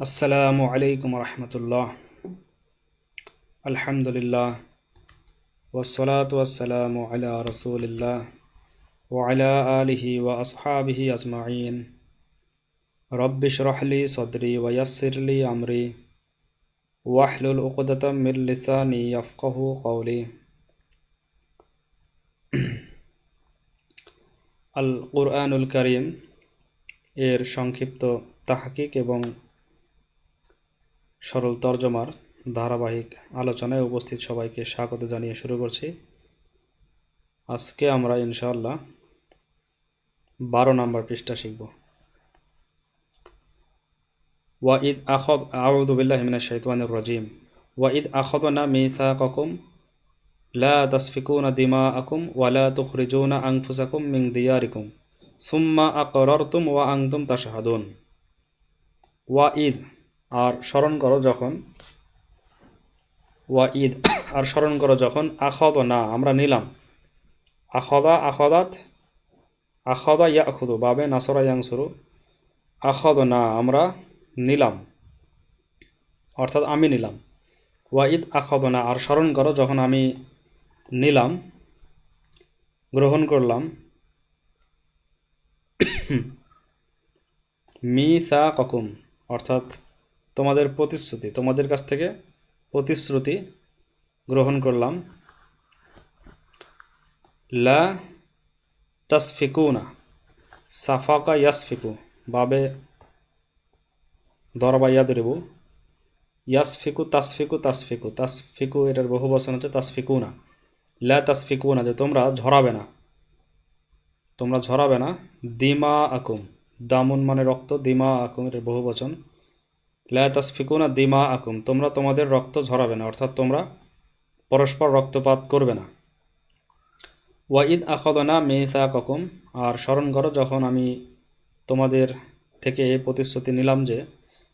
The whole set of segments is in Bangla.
আসসালামু আলাইকুম রহমতুল্লাহ আলহামদুলিল্লাহ ওসলাত ওয়াসালাম আলা রসুলিল্লাহ ওয়ালা আলিহি ওয়া আসহাবিহি আজমাইন রব্বিশ রহলি সদরি ওয়াসিরলি আমরি ওয়াহলুল উকদতম মির লিসানি ইয়াফকাহু কওলি আল কুরআনুল করিম এর সংক্ষিপ্ত তাহাকিক এবং সরল তর্জমার ধারাবাহিক আলোচনায় উপস্থিত সবাইকে স্বাগত জানিয়ে শুরু করছি। আজকে আমরা ইনশাআল্লাহ বারো নম্বর পৃষ্ঠা শিখব। ওয়াঈদ আখদ, আউযু বিল্লাহি মিনাশ শাইতানির রাজিম। ওয়াঈদ আখদনা মিসাকাকুম, লা তাসফিকুনা দিমাআকুম ওয়া লা তুখরিজুনা আনফুসাকুম মিন দিয়ারিকুম। সুম্মা আকরারতুম ওয়া আনতুম তাশহাদুন। ওয়াঈদ আর স্মরণ করো যখন। ওয়া ঈদ আর স্মরণ করো যখন আখদ না আমরা নিলাম। আখদা, আখদাত, আখদা ইয়া আখুদু বাবে নাসরা ইয়াংসুরু। আখদ না আমরা নিলাম। অর্থাৎ আমি নিলাম। ওয়া ঈদ আখদ না আর স্মরণ করো যখন আমি নিলাম, গ্রহণ করলাম। মি সা ককুম অর্থাৎ তোমাদের প্রতিশ্রুতি, তোমাদের কাছ থেকে প্রতিশ্রুতি গ্রহণ করলাম। লা তাসফিকুনা, সাফাকা ইয়াসফিকু, বাবে দরবা ইয়াদ রেবু ইয়াসফিকু তাসফিকু তাসফিকু তাসফিকু এটার বহু বচন হচ্ছে তাসফিকুনা। লা তাসফিকুনা, যে তোমরা ঝরাবে না, তোমরা ঝরাবে না। দিমা আকুম দামুন মানে রক্ত দিমা আকুম এটার বহু বচন। লা তাসফিকুনা দিমা আকুম তোমরা তোমাদের রক্ত ঝরাবে না, অর্থাৎ তোমরা পরস্পর রক্তপাত করবে না। ওয়াঈদ আখদনা মেসা ককুম আর স্মরণ করো, যখন আমি তোমাদের থেকে এই প্রতিশ্রুতি নিলাম যে,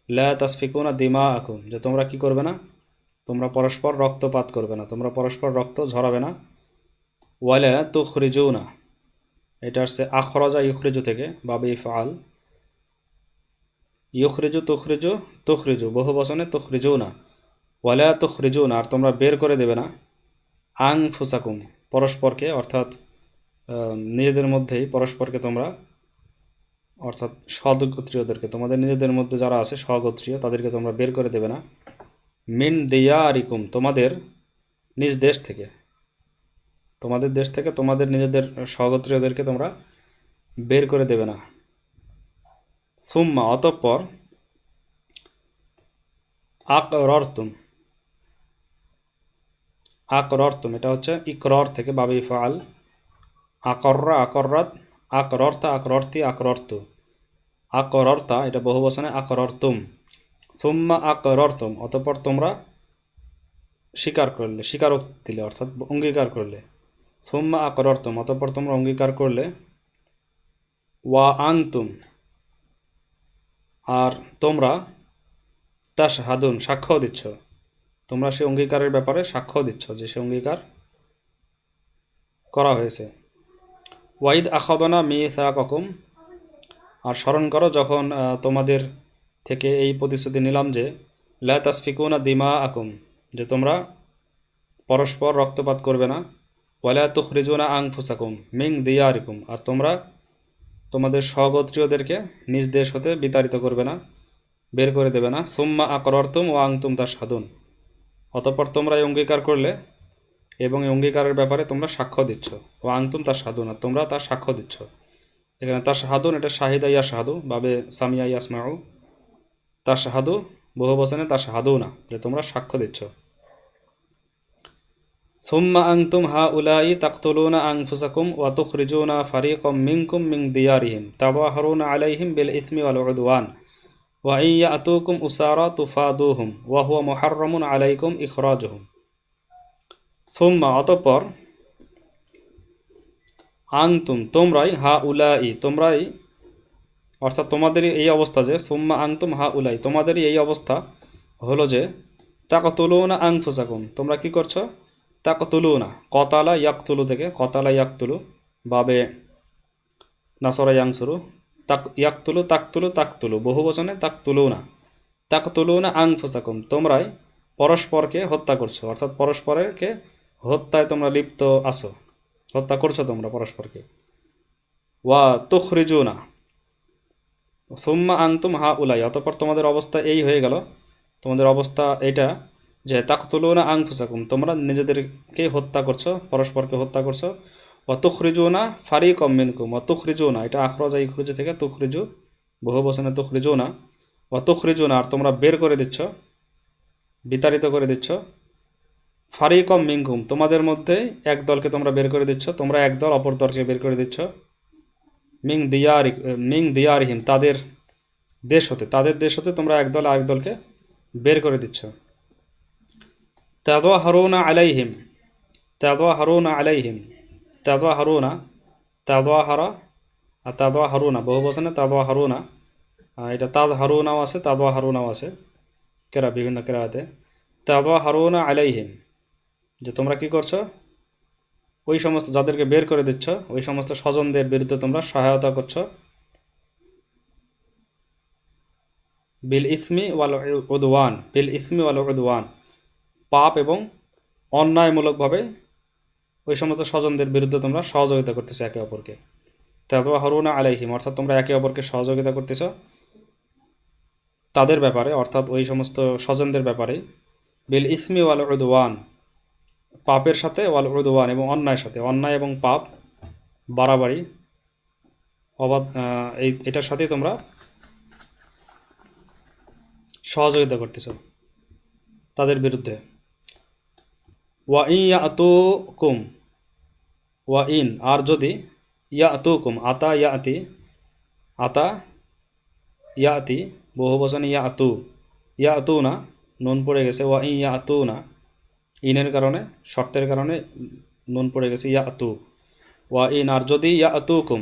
লা তাসফিকুনা দিমা আকুম যে তোমরা কি করবে না? তোমরা পরস্পর রক্তপাত করবে না, তোমরা পরস্পর রক্ত ঝরাবে না। ওয়ালা তুখরিজু না এটা আসছে আখরজা ইখরিজু থেকে বাবে ইফআল ইউখরিজু তুখরিজু তুখরিজু, বহু বচনে তুখরিজু না ওয়ালা তুখরিজু না আর তোমরা বের করে দেবে না। আং ফুসাকুম পরস্পরকে, অর্থাৎ নিজেদের মধ্যেই পরস্পরকে তোমরা, অর্থাৎ সদগোত্রীয়দেরকে তোমাদের নিজেদের মধ্যে যারা আছে স্বগোত্রীয় তাদেরকে তোমরা বের করে দেবে না। মিন দিয়া আরিকুম তোমাদের নিজ দেশ থেকে। তোমাদের দেশ থেকে তোমাদের নিজেদের স্বগোত্রীয়দেরকে তোমরা বের করে দেবে না। সুম্মা অতঃপর আকরতুম আকরতুম এটা হচ্ছে ইকরর থেকে বাবি ফাল আকর্রা, আকর্রাত। আকরর্তা, আকরর্তি, আকরর্তু। আকরর্তা, এটা বহু বচনে আকরর্তুম। সুম্মা আকরর্তুম অতঃপর তোমরা স্বীকার করলে, স্বীকারোক্তি দিলে, অর্থাৎ অঙ্গীকার করলে। সুম্মা আকরর্তুম অতঃপর তোমরা অঙ্গীকার করলে। ওয়া আংতুম আর তোমরা তা সাহাদুন সাক্ষ্য দিচ্ছ। তোমরা সে অঙ্গীকারের ব্যাপারে সাক্ষ্য দিচ্ছ যে সে অঙ্গীকার করা হয়েছে। ওয়াইদ আখদনা মি ককুম আর স্মরণ করো যখন তোমাদের থেকে এই প্রতিশ্রুতি নিলাম যে, লা তাসফিকুনা দিমা আকুম যে তোমরা পরস্পর রক্তপাত করবে না। ওয়ালা তুখরিজুনা আং ফুসাকুম মিং দিয়ারিকুম, আর তোমরা তোমাদের স্বগোত্রীয়দেরকে নিজ দেশ হতে বিতাড়িত করবে না, বের করে দেবে না। সুম্মা আকরতুম ও আংতুম তার সাধুন। অতঃপর তোমরা এই অঙ্গীকার করলে এবং এই অঙ্গীকারের ব্যাপারে তোমরা সাক্ষ্য দিচ্ছ। ও আংতুম তার সাধুন, আর তোমরা তার সাক্ষ্য দিচ্ছ। এখানে তার সাহাদুন এটা শাহিদা ইয়া সাহাদু বাবে সামিয়া ইয়াসমাউ। তার সাহাদু বহু বচনে তার সাহাদু না, যে তোমরা সাক্ষ্য দিচ্ছ। ثم أنتم هؤلاء تقتلون أنفسكم وتخرجون فريقا منكم من ديارهم تظاهرون عليهم بالإثم والعدوان وإن يأتوكم أسارى تفادوهم وهو محرم عليكم إخراجهم ثم অতঃপর আংতুম তোমরাই হা উলাই তোমরাই অর্থাৎ তোমাদেরই এই অবস্থা যে সুম্মা আংতুম হা উলাই তোমাদেরই এই অবস্থা হলো যে তাকতুলুনা আংফুসাকুম তোমরা কি করছো তাকতুলু না কতালা ইয়াকতুলু থেকে কতালা ইয়াকতুলু, বাবে নাসরা ইয়াংসুরু, তাক ইয়াকতুলু, তাকতুলু তাকতুলু, বহু বচনে তাকতুলু না তাক তুলো না আং আংফুসাকুম, তোমরাই পরস্পরকে হত্যা করছ, অর্থাৎ পরস্পরকে হত্যায় তোমরা লিপ্ত আছো, হত্যা করছ তোমরা পরস্পরকে। ওয়া তুখরিজুনা, সুম্মা আংতুম হা উলাই অতপর তোমাদের অবস্থা এই হয়ে গেল। তোমাদের অবস্থা এইটা যে তাকতুলুনা আংফুসাকুম তোমরা নিজেদেরকে হত্যা করছ, পরস্পরকে হত্যা করছ। অতুখরিজুনা ফারি কমিনকুম অতুখরিজুনা এটা আখরজা ইখরুজু থেকে তুখরিজু বহু বসনে তুখরিজুনা অতুখরিজুনা আর তোমরা বের করে দিচ্ছ, বিতাড়িত করে দিচ্ছ। ফারি কম মিনকুম, তোমাদের মধ্যে এক দলকে তোমরা বের করে দিচ্ছ, তোমরা এক দল অপর দলকে বের করে দিচ্ছ। মিং দিয়ারি, মিং দিয়ারিহিম, তাদের দেশ হতে, তাদের দেশ হতে তোমরা এক দল আরেক দলকে বের করে দিচ্ছ। তাদোয়া হারুনা আলাইহিম তাদোয়া হারুনা আলাইহিম তাদোয়া হারুনা তাদোয়া হারা আর তাদোয়া হারুনা বহু বছর তাদোয়া হারুনা এটা তাদ হারুনাও আছে তাদোয়া হারুনাও আছে। কেরা, বিভিন্ন কেরাতে। তাদোয়া হারুনা আলাইহিম যে তোমরা কি করছ? ওই সমস্ত যাদেরকে বের করে দিচ্ছ, ওই সমস্ত স্বজনদের বিরুদ্ধে তোমরা সহায়তা করছ। বিল ইসমি ওয়াল উদওয়ান। বিল ইসমি ওয়াল উদওয়ান। পাপ এবং অন্যায়মূলকভাবে ওই সমস্ত স্বজনদের বিরুদ্ধে তোমরা সহযোগিতা করতেছো একে অপরকে। তাদওয়া হরুনা আলাইহিম, অর্থাৎ তোমরা একে অপরকে সহযোগিতা করতেছ। তাদের ব্যাপারে, অর্থাৎ ওই সমস্ত স্বজনদের ব্যাপারে, বিল ইসমি ওয়াল উদওয়ান, পাপের সাথে ওয়াল উদওয়ান এবং অন্যায়ের সাথে। অন্যায় এবং পাপ বাড়াবাড়ি, অবাধ এই, এটার সাথে তোমরা সহযোগিতা করতেছ তাদের বিরুদ্ধে। ওয়া ইয়া কুম ওয়া ইন, আর যদি ইয়া কুম আতা ইয়াতি আতা ইয়াতি, বহু বচন ইয়া আতু ইয়া আতু না, নুন পড়ে গেছে, ওয়া ইয়া আতু না, ইনের কারণে, শর্তের কারণে নুন পড়ে গেছে ইয়া আতু ওয়া ইন, আর যদি ইয়া আতুকুম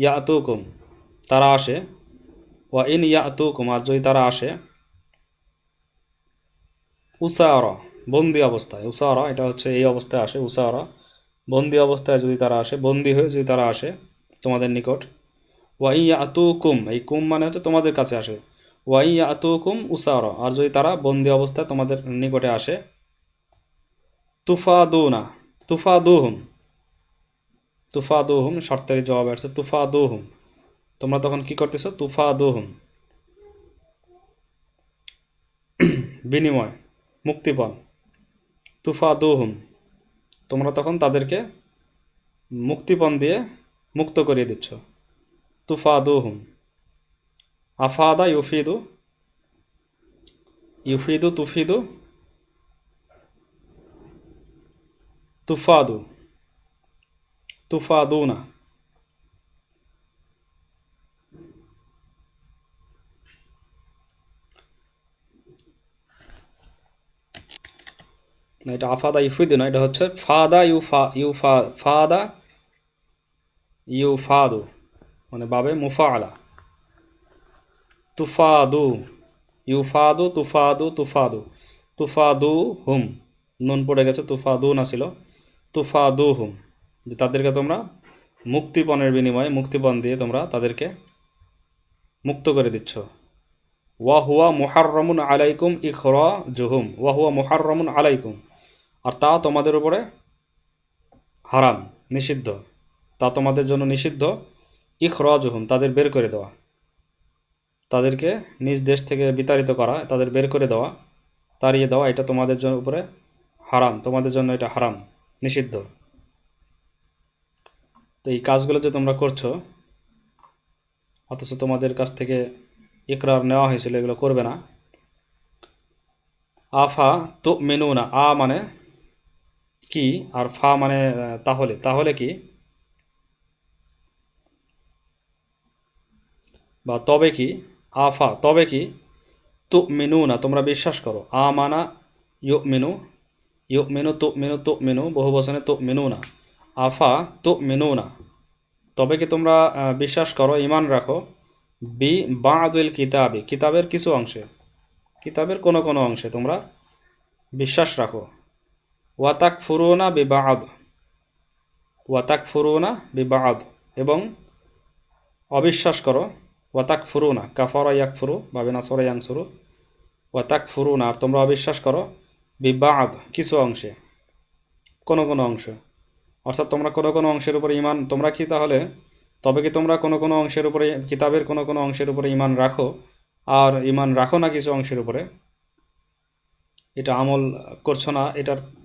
ইয়া আতুকুম তারা আসে, ওয়া ইন ইয়া আতুকুম আর যদি তারা আসে, উসারা বন্দি অবস্থায়, উসারা, এটা হচ্ছে এই অবস্থায় আসে, উসারা। বন্দি অবস্থায় যদি তারা আসে, বন্দি হয়ে যদি তারা আসে তোমাদের নিকট ওয়া ইয়া আতুকুম এই কুম মানে হচ্ছে তোমাদের কাছে আসে ওয়া আতু আতুকুম উসারা। আর যদি তারা বন্দি অবস্থায় তোমাদের নিকটে আসে তুফা দুনা তুফা তুফাদুনা, তুফাদুহুম তুফাদুহুম শর্তের জবাব আসছে, তুফাদুহুম। তোমরা তখন কি করতেছো? তুফাদুহুম। বিনিময়, মুক্তিপণ। তুফাদুহুম। তোমরা তখন তাদেরকে মুক্তিপণ দিয়ে মুক্ত করিয়ে দিচ্ছ। তুফাদুহুম। আফাদা ইউফিদু। ইউফিদু, তুফিদু। তুফাদু। তুফাদুনা। এটা আফাদা ইউফিদু না, এটা হচ্ছে ফাদা ইউফা ইউফা, ফাদা ইউফাদু মানে বাবে মুফাআলা। তুফাদু, ইউফাদু, তুফাদু তুফাদু তুফাদু হুম নুন পড়ে গেছে, তুফাদু না ছিল তুফাদু হুম যে তাদেরকে তোমরা মুক্তিপণের বিনিময়ে, মুক্তিপণ দিয়ে তোমরা তাদেরকে মুক্ত করে দিচ্ছ। ওয়া হুয়া মুহাররমুন আলাইকুম ইখরা জুহুম ওয়া হুয়া মুহাররমুন আলাইকুম। আর তা তোমাদের উপরে হারাম, নিষিদ্ধ। তা তোমাদের জন্য নিষিদ্ধ। ইখরা জুহুম তাদের বের করে দেওয়া। তাদেরকে নিজ দেশ থেকে বিতাড়িত করা, তাদের বের করে দেওয়া, তাড়িয়ে দেওয়া, এটা তোমাদের জন্য উপরে হারাম, তোমাদের জন্য এটা হারাম, নিষিদ্ধ। তো এই কাজগুলো যে তোমরা করছ, অথচ তোমাদের কাছ থেকে ইকরার নেওয়া হয়েছিল, এগুলো করবে না। আফা তো মেনু না আ মানে কি আর ফা মানে তাহলে তাহলে কি? বা তবে কি? আফা তবে কি? তু মিনু না তোমরা বিশ্বাস করো। আ, মানা ইউ মিনু ইউ মিনু তু মিনু তু মিনু বহু বচনে তু মিনু না আফা তু মিনু না তবে কি তোমরা বিশ্বাস করো ইমান রাখো? বি, বাদুল কিতাবি। কিতাবের কিছু অংশে, কিতাবের কোনো কোনো অংশে তোমরা বিশ্বাস রাখো। ওয়াতাক ফুরুনা বিবাদ। ওয়াতাক ফুরুনা বিবাদ। এবং অবিশ্বাস করো ওয়াতাক ফুরু না কাফরা ইয়াক ফুরু বাবে ইয়াং সুরু ওয়াতাক ফুরু না আর তোমরা অবিশ্বাস করো, বিবাদ, কিছু অংশে, কোনো কোনো অংশ। অর্থাৎ তোমরা কোনো কোনো অংশের উপরে ইমান তোমরা কি তাহলে, তবে কি তোমরা কোনো কোনো অংশের উপরে, কিতাবের কোনো কোনো অংশের উপরে ইমান রাখো, আর ইমান রাখো না কিছু অংশের উপরে? এটা আমল করছ না, এটার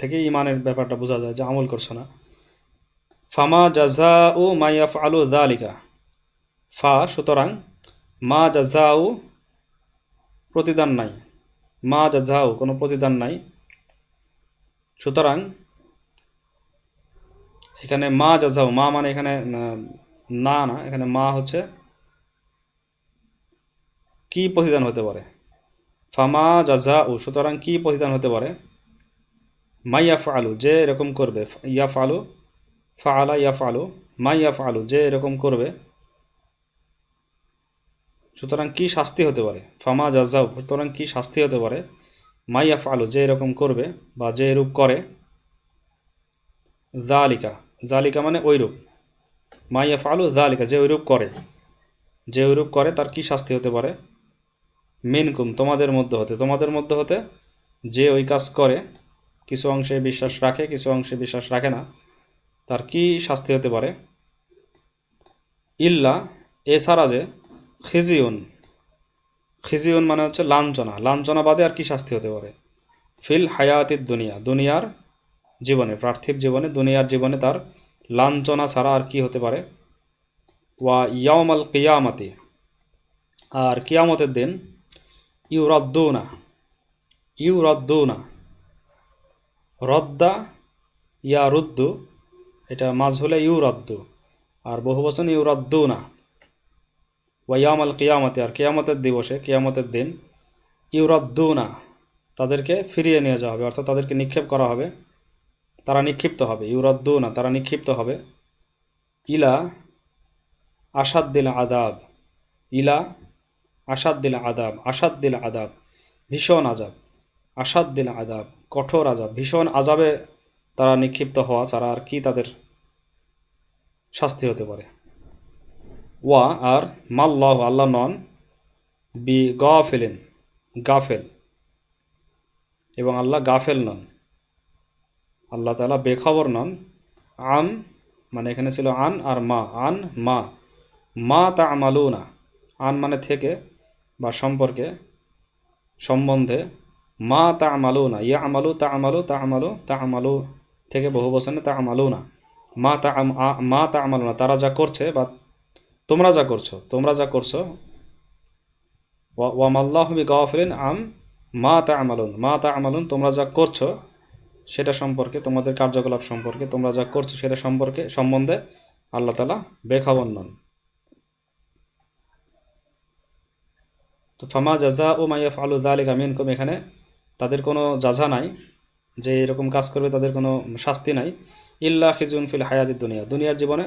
থেকে ইমানের ব্যাপারটা বোঝা যায় যে আমল করছ না। ফামা জাজা ও মাইয়াফ আলু দালিকা ফা, সুতরাং মা জাজাউ প্রতিদান নাই। মা জাজাউ কোনো প্রতিদান নাই। সুতরাং এখানে মা জাজাউ মা মানে এখানে না না, এখানে মা হচ্ছে কি প্রতিদান হতে পারে? ফামা জাজাউ সুতরাং কি প্রতিদান হতে পারে? মাইয়াফ আলু যে এরকম করবে ইয়াফ আলু ফাআলা ইয়াফ আলু মাইয়াফ আলু যে এরকম করবে, সুতরাং কি শাস্তি হতে পারে? ফামা জাজাউ সুতরাং কি শাস্তি হতে পারে? মাইয়াফ আলু যে এরকম করবে বা যে এরূপ করে জালিকা জালিকা মানে ওইরূপ মাইয়াফ আলু জালিকা যে ওইরূপ করে, যে ওইরূপ করে, তার কি শাস্তি হতে পারে? মিনকুম, তোমাদের মধ্যে হতে, তোমাদের মধ্যে হতে, যে ওই কাজ করে কিছু অংশে বিশ্বাস রাখে, কিছু অংশে বিশ্বাস রাখে না। তার কি শাস্তি হতে পারে? ইল্লা এছাড়া যে খিজিউন। খিজিউন মানে হচ্ছে লাঞ্ছনা। লাঞ্ছনা বাদে আর কি শাস্তি হতে পারে? ফিল হায়াতির দুনিয়া। দুনিয়ার জীবনে, পার্থিব জীবনে, দুনিয়ার জীবনে তার লাঞ্ছনা ছাড়া আর কি হতে পারে? ওয়া ইয়ামাল কিয়ামাতি। আর কিয়ামতের দিন ইউরাদ্দৌনা। ইউরাদ্দৌনা। রদ্দা ইয়া রুদ্দু, এটা মাঝ হলে ইউরাদ্দু আর বহু বচন ইউরাদ্দৌনা ওয়াইয়াম আল কিয়ামতে, আর কিয়ামতের দিবসে, কিয়ামতের দিন ইউরাদ্দুনা তাদেরকে ফিরিয়ে নিয়ে যাওয়া হবে, অর্থাৎ তাদেরকে নিক্ষেপ করা হবে। তারা নিক্ষিপ্ত হবে ইউরাদ্দুনা তারা নিক্ষিপ্ত হবে। ইলা আসাদ দিল আদাব ইলা আসাদ দিল আদাব আসাদ দিল আদাব ভীষণ আজাব আসাদ দিল আদাব কঠোর আজাব, ভীষণ আজাবে তারা নিক্ষিপ্ত হওয়া ছাড়া আর কি তাদের শাস্তি হতে পারে। ওয়া আর মাল্লাহ, আল্লাহ নন, বি গাফেলেন, গাফেল। এবং আল্লাহ গাফেল নন। আল্লাহ তালা বেখবর নন। আম মানে এখানে ছিল আন আর মা। আন, মা। মা তা আমালু না আন মানে থেকে বা সম্পর্কে, সম্বন্ধে মা তা আমালু না ইয়া আমালু তা আমালু তা আমালু তা আমালু থেকে বহু বছরে তা আমালু না মা তা মা তা আমালু না তারা যা করছে বা তোমরা যা করছ, তোমরা যা করছ, ওয়া- ওয়ামাল্লাহ বি গাফিলিন আম মা তা আমালুন মা তা আমালুন তোমরা যা করছ, সেটা সম্পর্কে, তোমাদের কার্যকলাপ সম্পর্কে, তোমরা যা করছ, সেটা সম্পর্কে, সম্বন্ধে আল্লাহ তালা বেখবর নন তো ফামা জাজা ও মাইয়া ফালু দালিক আমিনকুম এখানে তাদের কোনো যাঝা নাই, যে এরকম কাজ করবে তাদের কোনো শাস্তি নাই। ইল্লা খিজুন ফিল হায়াতি দুনিয়া, দুনিয়ার জীবনে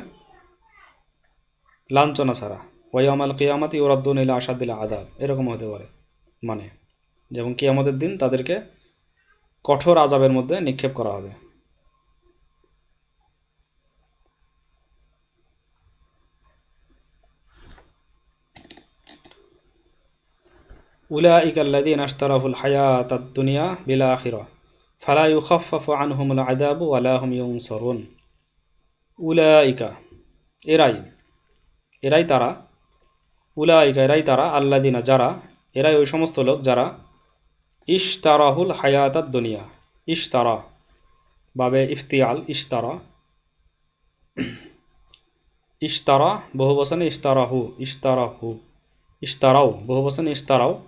লাঞ্ছনা ছাড়া। ওয়াইয়ামাল কিয়ামাতি ওরাদ্দুন ইলা আসাদিল্লা আদাব এরকম হতে পারে। মানে যেমন কিয়ামতের দিন তাদেরকে কঠোর আজাবের মধ্যে নিক্ষেপ করা হবে। উলাইক আল্লাদিন দুনিয়া আদাবু তারা আল্লাদিনা যারা, এরাই ওই সমস্ত লোক যারা ইশতারাহুল হায়াতাত দুনিয়া ইশতারা, বাবে ইফতিয়াল, ইশতারা ইশতারা বহুবচনে ইশতারাহু ইশতারাহু, ইশতারাও, বহুবচনে ইশতারাও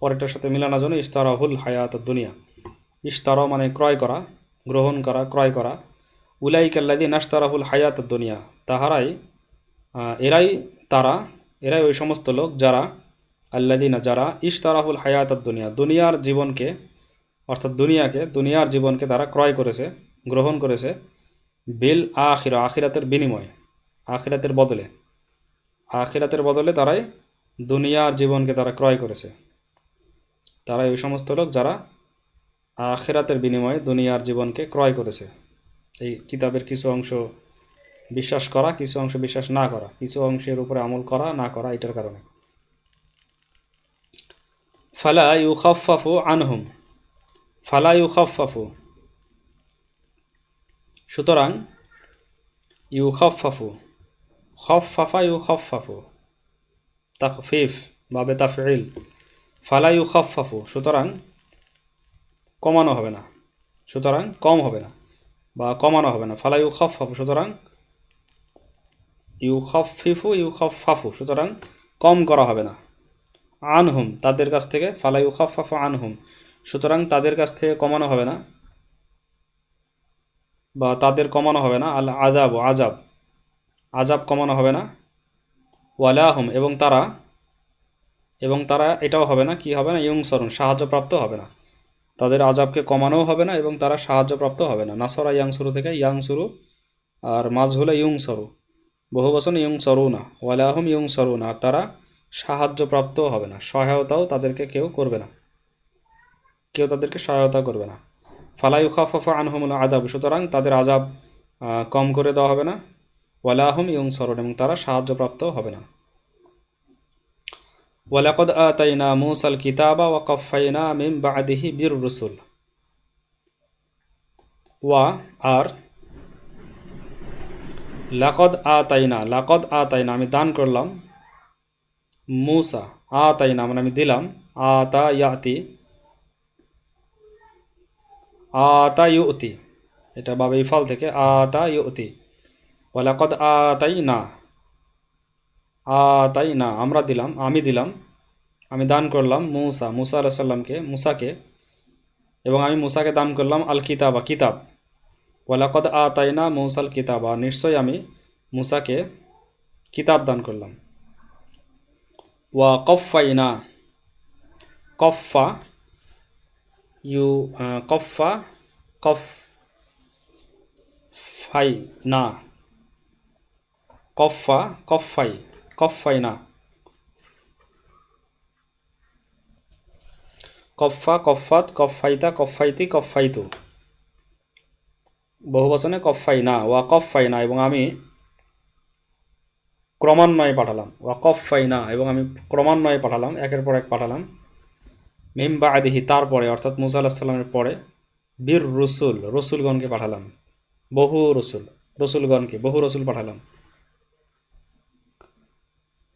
পরেরটার সাথে মিলানোর জন্য ইশতারাহুল হায়াত দুনিয়া ইশতারাও মানে ক্রয় করা, গ্রহণ করা, ক্রয় করা। উলাই উলাইকাল্লাদি নাশতারাহুল হায়াত দুনিয়া তাহারাই এরাই তারা, এরাই ওই সমস্ত লোক যারা আল্লাদিনা যারা ইশতারাহুল হায়াত দুনিয়া দুনিয়ার জীবনকে, অর্থাৎ দুনিয়াকে, দুনিয়ার জীবনকে তারা ক্রয় করেছে, গ্রহণ করেছে বিল আখির, আখিরাতের বিনিময়ে, আখিরাতের বদলে। আখিরাতের বদলে তারাই দুনিয়ার জীবনকে তারা ক্রয় করেছে। তারাই ওই সমস্ত লোক যারা আখেরাতের বিনিময়ে দুনিয়ার জীবনকে ক্রয় করেছে। এই কিতাবের কিছু অংশ বিশ্বাস করা, কিছু অংশ বিশ্বাস না করা, কিছু অংশের উপরে আমল করা, না করা, এটার কারণে। ফালা ইউ খফাফু আনহুম। ফালা ইউ খফাফু সুতরাং ইউ খফাফু খফাফা ইউ খফাফু তাকফিফ বাবে তাফিল ফালা ইউ খফাফু সুতরাং কমানো হবে না। সুতরাং কম হবে না বা কমানো হবে না। ফালা ইউ খফাফু সুতরাং ইউ খফিফু ইউ খফাফু সুতরাং কম করা হবে না। আনহুম, তাদের কাছ থেকে, ফালা ইউ খফাফু আনহুম, সুতরাং তাদের কাছ থেকে কমানো হবে না বা তাদের কমানো হবে না। আল আজাব আজাব আজাব কমানো হবে না। ওয়ালাহুম, এবং তারা এবং তারা এটাও হবে না, কি হবে না, ইয়ং সরুন সাহায্যপ্রাপ্ত হবে না। তাদের আজাবকে কমানোও হবে না এবং তারা সাহায্যপ্রাপ্ত হবে না। নাসরা ইয়াং শুরু থেকে ইয়াং শুরু আর মাঝ হলো ইয়ং সরু বহু বচন ইয়ং সরু না, ওয়ালাহুম ইয়ং সরু না তারা সাহায্যপ্রাপ্তও হবে না। সহায়তাও তাদেরকে কেউ করবে না। কেউ তাদেরকে সহায়তা করবে না। ফালাই উখাফা আনহমুল আদাব সুতরাং তাদের আজাব কম করে দেওয়া হবে না। ওয়ালাহুম ইয়ং সরুন এবং তারা সাহায্যপ্রাপ্ত হবে না। ওয়ালাকদ আতাইনা মুসাল কিতাবা ওয়া কফাইনা মিম বাদিহি বীর রসুল ওয়া আর লাকদ আতাইনা লাকদ আতাইনা আমি দান করলাম মুসা আতাইনা মানে আমি দিলাম আতা ইয়াতি আতা ইউতি এটা বাবা ইফাল থেকে আতা ইউতি ওয়ালাকদ আতাইনা আতাই না, আমরা দিলাম, আমি দিলাম, আমি দান করলাম মুসা মুসা আলাহ সাল্লামকে মুসাকে, এবং আমি মুসাকে দান করলাম আল কিতাবা, কিতাব। ওয়ালাকদ তাই না মৌসাল কিতাবা, নিশ্চয়ই আমি মুসাকে কিতাব দান করলাম। ওয়া কফাইনা কফা ইউ কফা কফ ফাই না কফা কফাই কফাইনা কফা কফাত কফাইতা কফাইতি কফাইতু বহু বচনে কফাইনা ওয়া কফাইনা এবং আমি ক্রমান্বয়ে পাঠালাম। ওয়া কফাইনা এবং আমি ক্রমান্বয়ে পাঠালাম, একের পর এক পাঠালাম। মিম্বা আদিহি তারপরে, অর্থাৎ মুসা আল্লাহ সাল্লামের পরে, বীর রসুল, রসুলগণকে পাঠালাম। বহু রসুল, রসুলগণকে, বহু রসুল পাঠালাম।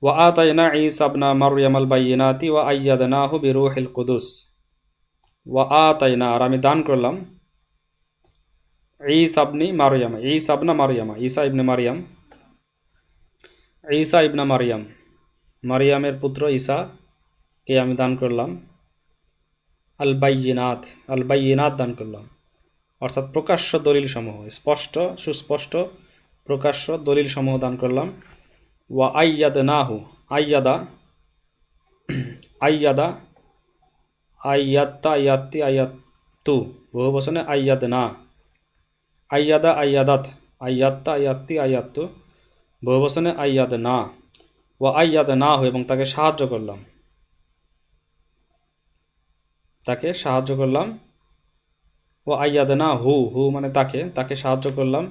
ওয়া আতাইনা ঈসা ইবনা মারইয়াম আল বাইয়িনাতি ওয়া আইয়াদনাহু বিরূহিল কুদুস ওয়া আতাইনা আর আমি দান করলাম ঈসা ইবনি মারইয়াম ঈসা ইবনা মারইয়ামা ঈসা ইবনে মারইয়াম ঈসা ইবনা মারইয়াম মারিয়ামের পুত্র ঈসাকে আমি দান করলাম। আল বাইয়িনাত দান করলাম। অর্থাৎ প্রকাশ্য দলিলসমূহ, স্পষ্ট, সুস্পষ্ট প্রকাশ্য দলিলসমূহ দান করলাম। ওয়া আইয়াদ নাহু আইয়াদা আইয়াদা আইয়াত্তা আইয়াত্তি আইয়াত্তু বহু বচনে আইয়াদ না আইয়াদা আইয়াদাত আইয়াত্তা আইয়াত্তি আইয়াত্তু বহু বচনে আইয়াদ না ওয়া আইয়াদ না হু এবং তাকে সাহায্য করলাম। তাকে সাহায্য করলাম। ও আইয়াদ না হু হু মানে তাকে তাকে সাহায্য করলাম।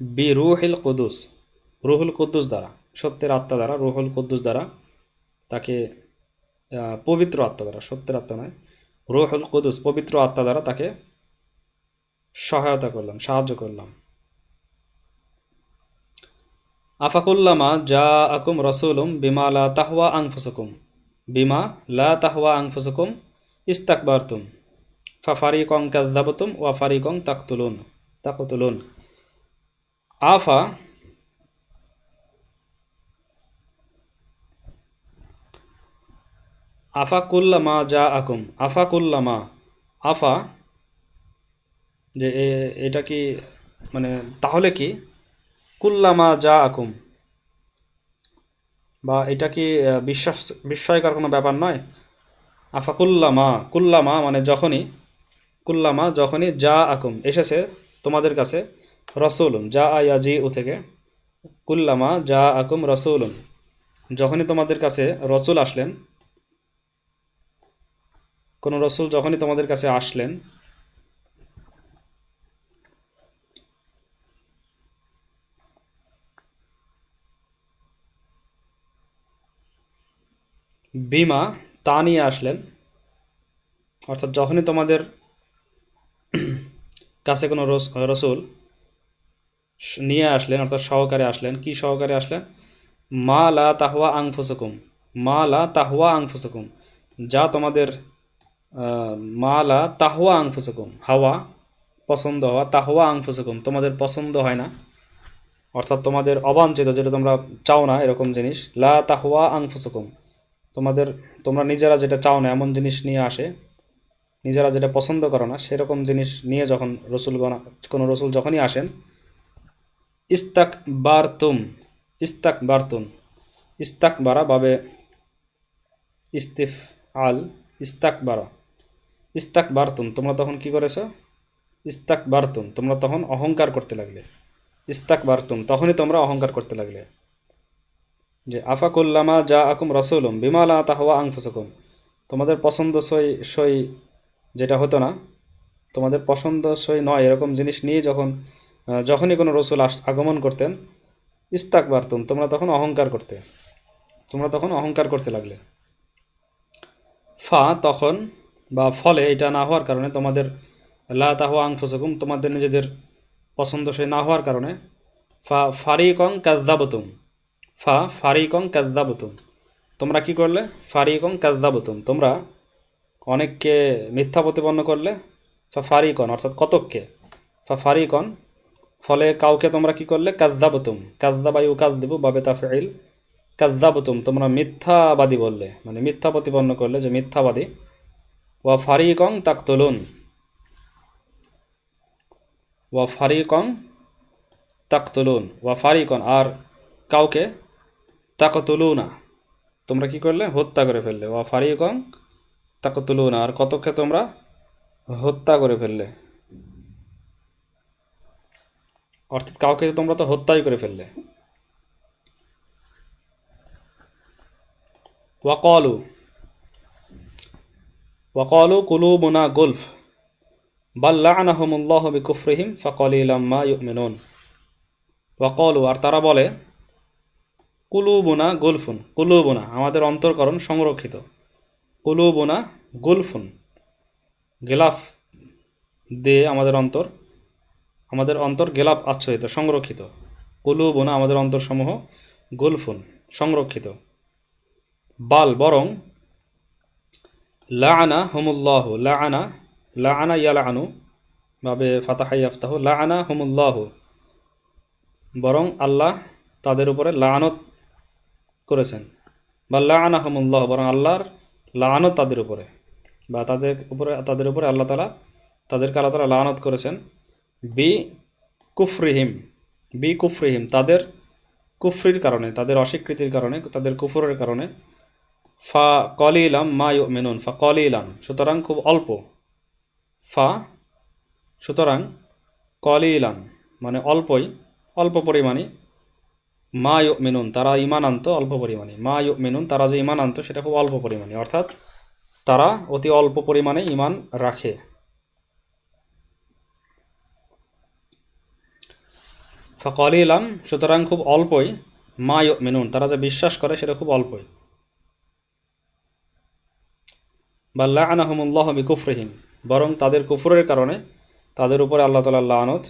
বি রুহিল কুদুস, রুহুল কুদ্দুস দ্বারা। সত্যের আত্মা দ্বারা, রুহুল কুদ্দুস দ্বারা তাকে পবিত্র আত্মা দ্বারা, সত্যের আত্মা নয়, রুহুল কুদুস পবিত্র আত্মা দ্বারা তাকে সহায়তা করলাম, সাহায্য করলাম। আফাকুল্লামা যা আকুম রসুলুম বিমা লা তাহওয়া আংফুসুকুম বিমা লা তাহওয়া আংফুসুকুম ইস্তাকবারতুম ফাফারিকং কাযাবতুম ওয়া ফারিকং তাকতুলুন তাকতুলুন। আফা আফা কুল্লামা যা আকুম। আফা কুল্লামা আফা, যে এটা কি মানে তাহলে কি? কুল্লামা যা আকুম। বা এটা কি বিশ্বাস, বিস্ময়কর কোনো ব্যাপার নয়? আফা কুল্লামা কুল্লামা মানে যখনই কুল্লামা যখনই যা আকুম। এসেছে তোমাদের কাছে, রসুলুন। যা আয়া জি উ থেকে। কুল্লামা যা আকুম রসুলুন। যখনই তোমাদের কাছে রসুল আসলেন কোনো রসুল যখনই তোমাদের কাছে আসলেন, বিমা তা নিয়ে আসলেন। অর্থাৎ যখনই তোমাদের কাছে কোনো রসুল নিয়ে আসলেন, অর্থাৎ সহকারে আসলেন, কি সহকারে আসলেন? মা লা তাহওয়া আংফুসকুম মা লা তাহওয়া আংফুসকুম যা তোমাদের আহ, মা লা তাহওয়া আংফুসকুম হাওয়া পছন্দ হওয়া তাহওয়া আংফুসকুম তোমাদের পছন্দ হয় না। অর্থাৎ তোমাদের অবাঞ্ছিত যেটা তোমরা চাও না এরকম জিনিস। লা তাহওয়া আংফুসকুম তোমাদের তোমরা নিজেরা যেটা চাও না এমন জিনিস নিয়ে আসে। নিজেরা যেটা পছন্দ করো না সেরকম জিনিস নিয়ে যখন রসুলগণ কোনো রসুল যখনই আসেন ইস্তাক বারতুম ইস্তাক বারতুম ইস্তাক বারা বাবে ইস্তিফ আল ইস্তাক বারা ইস্তাক বারতুম তোমরা তখন কি করেছ? ইস্তাক বারতুম তোমরা তখন অহংকার করতে লাগলে। ইস্তাক বারতুম তখনই তোমরা অহংকার করতে লাগলে। যে আফাকুল্লামা যা আকুম রসুলুম বিমালা তাহওয়া আংফুসকুম তোমাদের পছন্দ সই সই যেটা হতো না, তোমাদের পছন্দ সই নয়, এরকম জিনিস নিয়ে যখন যখনই কোনো রসুল আগমন করতেন ইস্তাক বারতুম তোমরা তখন অহংকার করতে। তোমরা তখন অহংকার করতে লাগলে। ফা তখন বা ফলে এটা না হওয়ার কারণে তোমাদের লা তাহওয়া আংফুসকুম তোমাদের নিজেদের পছন্দসই না হওয়ার কারণে ফা ফারিকং কাজদাবতুম ফা ফারিকং কাজদাবতুম তোমরা কি করলে? ফারিকং কাজ্জাবতুম তোমরা অনেককে মিথ্যা প্রতিপন্ন করলে, ফা ফারিকন, অর্থাৎ কতককে, ফা ফারিকন। ফলে কাউকে তোমরা কি করলে? কাজ্জাবতুম কাজ কাজদিবু বাবে তাফিল কাজদাবতুম তোমরা মিথ্যাবাদী বললে মানে মিথ্যা প্রতিপন্ন করলে যে মিথ্যাবাদী। ওয়া ফারিকং তাকতুলুন। ওয়া ফারিকং তাকতুলুন। ওয়া ফারিকন, আর কাউকে তাকতুলুনা। তোমরা কি করলে? হত্যা করে ফেললে। ওয়া ফারিকং তাকতুলুনা, আর কতকে তোমরা হত্যা করে ফেললে? অর্থাৎ কাউকে তোমরা তো হত্যাই করে ফেললে। ওয়াকলু ওয়াকলু কুলুবুনা গুলফ বাল লাআনাহুমুল্লাহু বিকুফরিহিম ফাকালিলাম মা ইউমিনুন ওয়াকলু আর তারা বলে কুলুবুনা গুলফুন কুলুবুনা আমাদের অন্তরকরণ সংরক্ষিত। কুলুবুনা গুলফুন গেলাফ দিয়ে আমাদের অন্তর আমাদের অন্তর গেলাপ আচ্ছাদিত, সংরক্ষিত। কুলুবুনা আমাদের অন্তরসমূহ গুলফুন, সংরক্ষিত। বাল বরং লাআনা হুমুল্লাহ, লাআনা লাআনা ইয়ালাআনু ভাবে ফাতাহাই আফতাহ, লাআনা হুমুল্লাহ। বরং আল্লাহ তাদের উপরে লাআনত করেছেন। বা লাআনা হুমুল্লাহ, বরং আল্লাহর লাআনত তাদের উপরে। বা তাদের উপরে তাদের উপরে আল্লাহ তালা তাদেরকে আল্লাহ তালা লাআনত করেছেন। বি কুফরিহিম বি কুফরিহিম, তাদের কুফরির কারণে, তাদের অস্বীকৃতির কারণে, তাদের কুফরের কারণে ফা কলিলাম মা মেনুন ফা কলিলাম, সুতরাং খুব অল্প। ফা, সুতরাং কলিলাম মানে অল্পই, অল্প পরিমাণে মা মেনুন তারা ইমান আনতো অল্প পরিমাণে মা মেনুন তারা যে ইমান আনতো সেটা খুব অল্প পরিমাণে অর্থাৎ তারা অতি অল্প পরিমাণে ইমান রাখে। ফকলিলাম সুতরাং খুব অল্পই। মা মেনুন তারা যে বিশ্বাস করে, সেটা খুব অল্পই। বাল্লা আনাহমুল্লাহ বিকুফরহিম। বরং তাদের কুফরের কারণে তাদের উপরে আল্লাহ তাল্লাহ আনত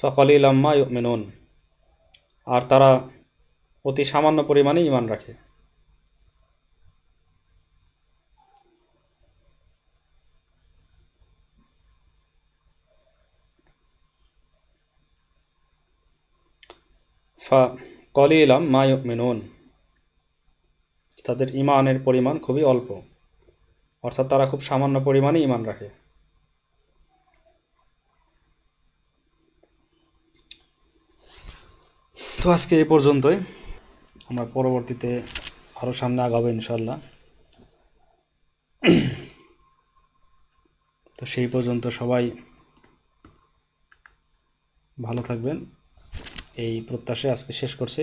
ফকলিলাম মা মেনুন আর তারা অতি সামান্য পরিমাণে ইমান রাখে। ফা কলিলাম মায়ুক মেনুন তাদের ইমানের পরিমাণ খুবই অল্প। অর্থাৎ তারা খুব সামান্য পরিমাণে ইমান রাখে। তো আজকে এই পর্যন্তই। আমরা পরবর্তীতে আরও সামনে আগাবো ইনশাল্লাহ তো সেই পর্যন্ত সবাই ভালো থাকবেন। এই প্রত্যাশায় আজকে শেষ করছি।